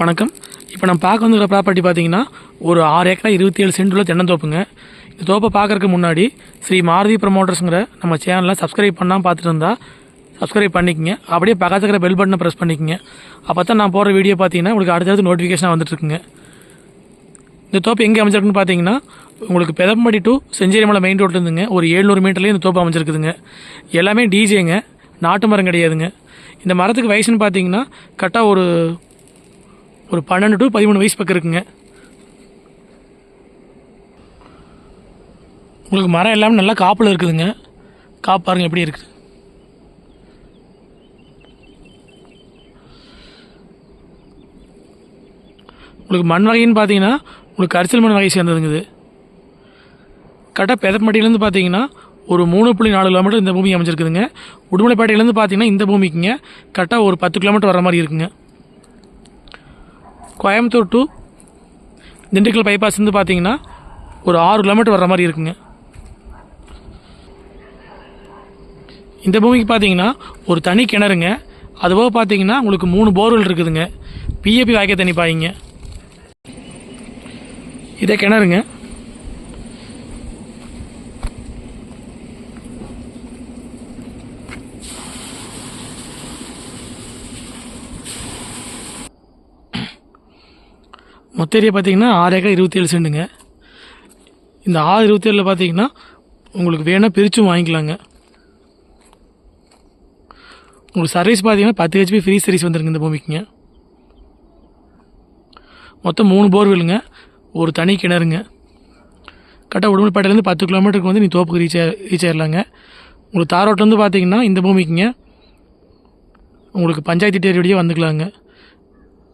வணக்கம். இப்போ நம்ம பார்க்க வந்துக்கிற ப்ராப்பர்ட்டி பார்த்தீங்கன்னா ஒரு ஆறு ஏக்கரா இருபத்தி ஏழு சென்ட் உள்ள தென்னந்தோப்புங்க இந்த தோப்பை பார்க்கறதுக்கு முன்னாடி ஸ்ரீ மாருதி ப்ரமோட்டர்ஸுங்கிற நம்ம சேனலில் சப்ஸ்கிரைப் பண்ணால் பார்த்துட்டு இருந்தால் சப்ஸ்கிரைப் பண்ணிக்கங்க. அப்படியே பக்கத்துக்கிற இருக்கிற பெல் பட்டனை ப்ரெஸ் பண்ணிக்கங்க. அப்போ தான் நான் போகிற வீடியோ பார்த்தீங்கன்னா உங்களுக்கு அடுத்தடுத்து நோட்டிஃபிகேஷன் வந்துட்டுருக்குங்க. இந்த தோப்பு எங்கே அமைஞ்சிருக்குன்னு பார்த்தீங்கன்னா உங்களுக்கு பெதம்படி டு செஞ்சேரிமலை மெயின் ரோட்ல இருந்துங்க. ஒரு ஏழ்நூறு மீட்டர்லேயே இந்த தோப்பு அமைஞ்சிருக்குதுங்க. எல்லாமே டிஜேங்க நாட்டு மரம் கிடையாதுங்க. இந்த மரத்துக்கு வயசுன்னு பார்த்தீங்கன்னா கரெக்டாக ஒரு ஒரு பன்னெண்டு டு பதிமூணு வயசு பக்கம் இருக்குங்க. உங்களுக்கு மரம் எல்லாமே நல்லா காப்பில் இருக்குதுங்க. காப்பாருங்க எப்படி இருக்குது உங்களுக்கு மண் வகைன்னு பார்த்தீங்கன்னா உங்களுக்கு கரிசல் மண் வகை சேர்ந்ததுங்க இது. கரெக்டாக பெதப்பட்டியிலேருந்து பார்த்தீங்கன்னா ஒரு மூணு புள்ளி நாலு கிலோமீட்டர் இந்த பூமி அமைஞ்சிருக்குதுங்க. உடுமலைப்பேட்டையிலேருந்து பார்த்தீங்கன்னா இந்த பூமிக்குங்க. கரெக்டாக ஒரு பத்து கிலோமீட்டர் வர மாதிரி இருக்குங்க. கோயம்புத்தூர் டு திண்டுக்கல் பைபாஸ் வந்து பார்த்தீங்கன்னா ஒரு ஆறு கிலோமீட்டர் வர்ற மாதிரி இருக்குங்க. இந்த பூமிக்கு பார்த்தீங்கன்னா ஒரு தனி கிணறுங்க. அதுபோக பார்த்தீங்கன்னா உங்களுக்கு மூணு போர்வெல் இருக்குதுங்க. பிஏபி வாய்க்க தண்ணி பாய்ங்க. இதே கிணறுங்க. மொத்த ஏரியா பார்த்தீங்கன்னா ஆறு ஏக்கர் இருபத்தி ஏழு சென்ட்டுங்க இந்த ஆறு இருபத்தி ஏழில் பார்த்தீங்கன்னா உங்களுக்கு வேணால் பிரிச்சும் வாங்கிக்கலாங்க. உங்களுக்கு சர்வீஸ் பார்த்தீங்கன்னா பத்து ஹெச்பி ஃப்ரீ சர்வீஸ் வந்துருங்க இந்த பூமிக்குங்க. மொத்தம் மூணு போர்வெல்லுங்க ஒரு தனி கிணறுங்க. கரெக்டாக உடுமலைப்பேட்டையிலேருந்து பத்து கிலோமீட்டருக்கு வந்து நீ தோப்புக்கு ரீச் ரீச் ஆயிடலாங்க உங்களுக்கு தாரோட்லேருந்து பார்த்தீங்கன்னா இந்த பூமிக்குங்க. உங்களுக்கு பஞ்சாயத்து டேரியோடய வந்துக்கலாங்க.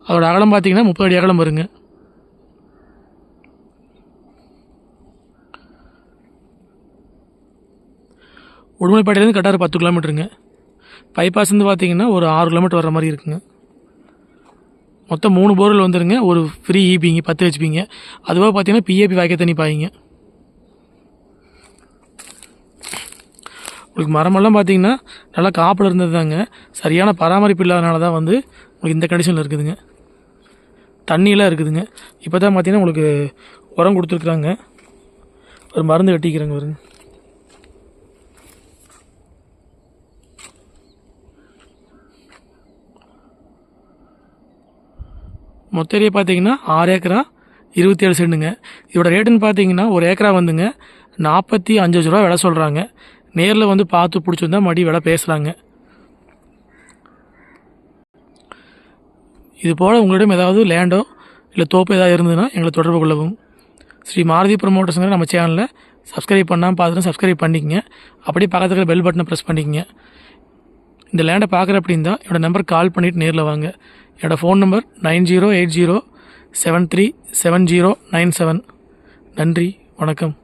அதோட அகலம் பார்த்தீங்கன்னா முப்பது அடி அகலம் வருங்க. உடுமலைப்பேட்டையிலேருந்து கட்டார் பத்து கிலோமீட்டருங்க. பைபாஸ் வந்து பார்த்தீங்கன்னா ஒரு ஆறு கிலோமீட்டர் வர மாதிரி இருக்குங்க. மொத்தம் மூணு போரில் வந்துருங்க. ஒரு ஃப்ரீ ஈபிங்க பத்து ஹெச்பிங்க அதுவாக பார்த்தீங்கன்னா பிஏபி வாய்க்க தண்ணி பாய்ங்க. உங்களுக்கு மரமெல்லாம் பார்த்தீங்கன்னா நல்லா காப்பில் இருந்தது தாங்க சரியான பராமரிப்பு இல்லாதனால தான் வந்து உங்களுக்கு இந்த கண்டிஷனில் இருக்குதுங்க. தண்ணியெலாம் இருக்குதுங்க. இப்போ தான் பார்த்தீங்கன்னா உங்களுக்கு உரம் கொடுத்துருக்குறாங்க. ஒரு மருந்து வெட்டிக்கிறேங்க வருங்க மொத்த ஏரியா பார்த்தீங்கன்னா ஆறு ஏக்கரா இருபத்தி ஏழு சென்ட்டுங்க இதோட ரேட்டுன்னு பார்த்தீங்கன்னா ஒரு ஏக்கரா வந்துங்க நாற்பத்தி அஞ்சு லட்ச ரூபா விலை சொல்கிறாங்க நேரில் வந்து பார்த்து பிடிச்சிருந்தா மறுபடியும் விலை பேசுகிறாங்க இது போல் உங்களிடம் ஏதாவது லேண்டோ இல்லை தோப்பு ஏதாவது இருந்ததுன்னா எங்களை தொடர்பு கொள்ளவும். ஸ்ரீ மாருதி ப்ரமோட்டர்ஸுங்கிற நம்ம சேனலில் சப்ஸ்கிரைப் பண்ணாமல் பார்த்துட்டு சப்ஸ்கிரைப் பண்ணிக்கங்க. அப்படியே பக்கத்துல பெல் பட்டனை ப்ரெஸ் பண்ணிக்கங்க. இந்த லேண்டை பார்க்குற அப்படின்னா என்னோடய நம்பர் கால் பண்ணிவிட்டு நேரில் வாங்க. என்னோடய phone number nine zero eight zero seven three seven zero nine seven நன்றி வணக்கம்.